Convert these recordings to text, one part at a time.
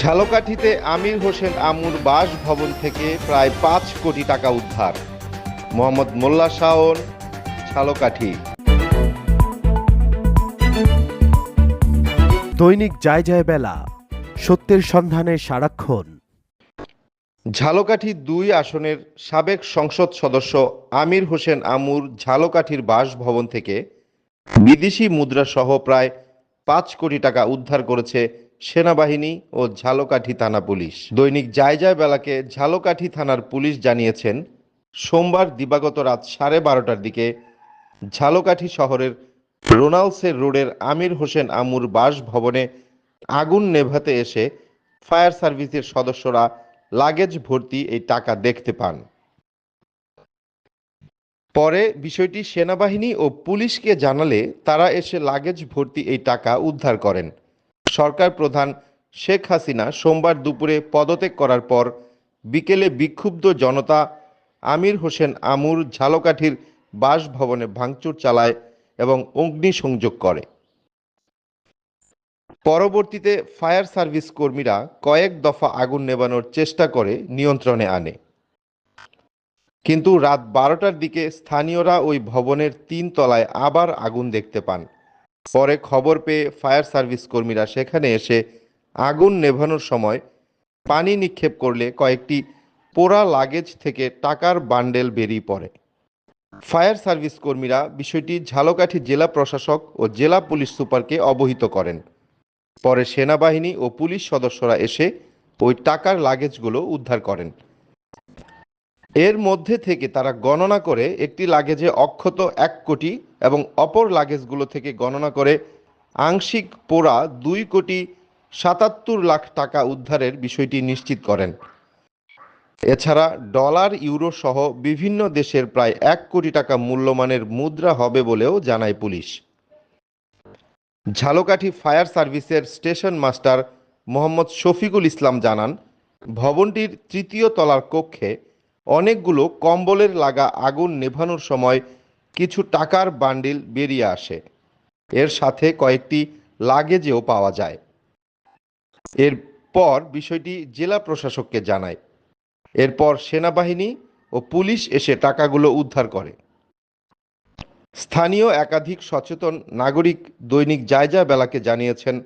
ঝালকাঠিতে আমির হোসেন আমুর বাসভবন থেকে প্রায় পাঁচ কোটি টাকা উদ্ধার। মোহাম্মদ মোল্লা শাওন ঝালকাঠি। দৈনিক যায় যায় বেলা সত্যের সন্ধানে সারাক্ষণ। ঝালকাঠি দুই আসনের সাবেক সংসদ সদস্য আমির হোসেন আমুর ঝালকাঠির বাসভবন থেকে বিদেশি মুদ্রা সহ প্রায় পাঁচ কোটি টাকা উদ্ধার করেছে সেনাবাহিনী ও ঝালকাঠি থানা পুলিশ। দৈনিক যায় বেলাকে ঝালকাঠি থানার পুলিশ জানিয়েছেন, সোমবার দিবাগত রাত সাড়ে বারোটার দিকে ঝালকাঠি শহরের রোনালসের রোডের আমির হোসেন আমুর বাসভবনে আগুন নেভাতে এসে ফায়ার সার্ভিসের সদস্যরা লাগেজ ভর্তি এই টাকা দেখতে পান। পরে বিষয়টি সেনাবাহিনী ও পুলিশকে জানালে তারা এসে লাগেজ ভর্তি এই টাকা উদ্ধার করেন। সরকার প্রধান শেখ হাসিনা সোমবার দুপুরে পদত্যাগ করার পর বিকেলে বিক্ষুব্ধ জনতা আমির হোসেন আমুর ঝালকাঠির বাসভবনে ভাঙচুর চালায় এবং অগ্নিসংযোগ করে। পরবর্তীতে ফায়ার সার্ভিস কর্মীরা কয়েক দফা আগুন নেবানোর চেষ্টা করে নিয়ন্ত্রণে আনে। কিন্তু রাত বারোটার দিকে স্থানীয়রা ওই ভবনের তিন তলায় আবার আগুন দেখতে পান। পরে খবর পেয়ে ফায়ার সার্ভিস কর্মীরা সেখানে এসে আগুন নেভানোর সময় পানি নিক্ষেপ করলে কয়েকটি পোড়া লাগেজ থেকে টাকার বান্ডেল বেরিয়ে পড়ে। ফায়ার সার্ভিস কর্মীরা বিষয়টি ঝালকাঠি জেলা প্রশাসক ও জেলা পুলিশ সুপারকে অবহিত করেন। পরে সেনাবাহিনী ও পুলিশ সদস্যরা এসে ওই টাকার লাগেজগুলো উদ্ধার করেন। এর মধ্যে থেকে তারা গণনা করে একটি লাগেজে অক্ষত এক কোটি এবং অপর লাগেজগুলো থেকে গণনা করে আংশিক পোড়া দুই কোটি সাতাত্তর লাখ টাকা উদ্ধারের বিষয়টি নিশ্চিত করেন। এছাড়া ডলার, ইউরো সহ বিভিন্ন দেশের প্রায় এক কোটি টাকা মূল্যমানের মুদ্রা হবে বলেও জানায় পুলিশ। ঝালকাঠি ফায়ার সার্ভিসের স্টেশন মাস্টার মোহাম্মদ শফিকুল ইসলাম জানান, ভবনটির তৃতীয় তলার কক্ষে অনেকগুলো কম্বলের লাগা আগুন নেভানোর সময় কিছু টাকার বান্ডিল বেরিয়ে আসে। এর সাথে কয়েকটি লাগেজেও পাওয়া যায়। এরপর বিষয়টি জেলা প্রশাসককে জানায়। এরপর সেনাবাহিনী ও পুলিশ এসে টাকাগুলো উদ্ধার করে। স্থানীয় একাধিক সচেতন নাগরিক দৈনিক জায়জা বেলাকে জানিয়েছেন,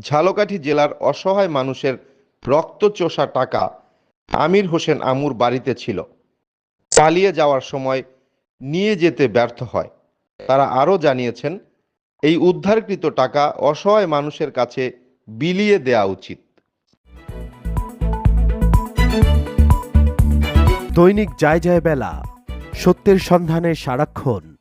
ঝালকাঠি জেলার অসহায় মানুষের রক্তচোষা টাকা আমির হোসেন আমুর বাড়িতে ছিল। পালিয়ে যাওয়ার সময় নিয়ে যেতে ব্যর্থ হয়। তারা আরও জানিয়েছেন, এই উদ্ধারকৃত টাকা অসহায় মানুষের কাছে বিলিয়ে দেওয়া উচিত। দৈনিক যায় যায় বেলা, সত্যের সন্ধানে সারাক্ষণ।